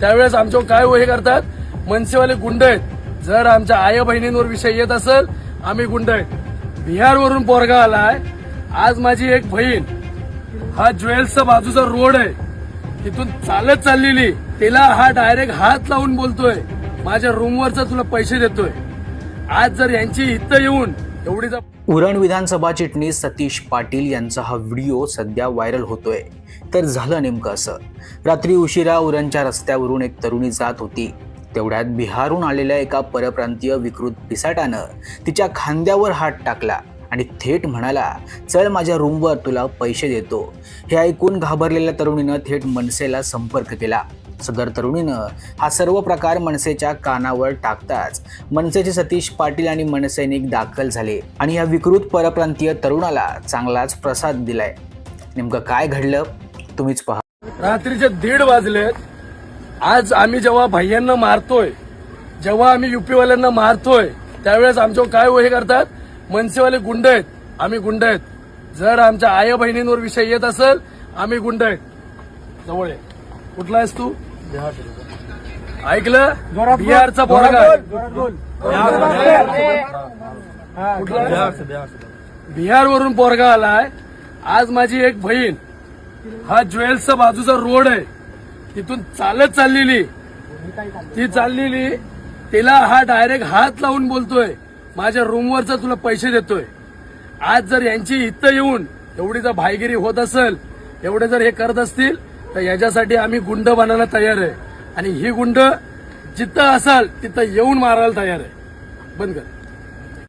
त्यावेळेस आमच्यावर काय हो हे करतात? मनसेवाले गुंड आहेत. जर आमच्या आया बहिणींवर विषय येत असेल आम्ही गुंड आहेत. बिहारवरून पोरगा आलाय. आज माझी एक बहीण हा ज्वेल्सचा बाजूचा रोड आहे. तिथून चालत चाललेली तिला हा डायरेक्ट हात लावून बोलतोय. माझ्या रूमवरचा तुला पैसे देतोय. आज जर यांची इथं येऊन एवढी जर उरण विधानसभा चिटणीस सतीश पाटील यांचा हा व्हिडिओ सध्या व्हायरल होतोय. तर झालं नेमकं असं. रात्री उशिरा उरणच्या रस्त्यावरून एक तरुणी जात होती. तेवढ्यात बिहारून आलेल्या एका परप्रांतीय विकृत पिसाटानं तिच्या खांद्यावर हात टाकला आणि थेट म्हणाला चल माझ्या रूमवर तुला पैसे देतो. हे ऐकून घाबरलेल्या तरुणीनं थेट मनसेला संपर्क केला. सदर तरुणीनं हा सर्व प्रकार मनसेच्या कानावर टाकताच मनसेचे सतीश पाटील आणि मनसैनिक दाखल झाले आणि या विकृत परप्रांतीय तरुणाला चांगलाच प्रसाद दिलाय. नेमकं काय घडलं? तुम्हीच पहा. रात्रीचे दीड वाजलेत. आज आम्ही जेव्हा भैयांना मारतोय जेव्हा आम्ही युपीवाल्यांना मारतोय त्यावेळेस आमच्यावर काय हे करतात? मनसेवाले गुंड आहेत. आम्ही गुंड आहेत. जर आमच्या आया बहिणींवर विषय येत असेल आम्ही गुंड आहेत. जवळ आहे कुठला आहेस तू? ऐकलं? बिहारचा पोरगा बिहारवरून पोरगा आलाय. आज माझी एक बहीण हा ज्वेल्सचा बाजूचा रोड आहे. तिथून चालत चाललेली. ती चाललेली तिला हा डायरेक्ट हात लावून बोलतोय. माझ्या रूमवरचा तुला पैसे देतोय. आज जर यांची इथं येऊन एवढी जर भाईगिरी होत असेल एवढे जर हे करत असतील तर याच्यासाठी आम्ही गुंड बनायला तयार आहे. आणि ही गुंड जिथं असाल तिथं येऊन मारायला तयार आहे. बंद कर.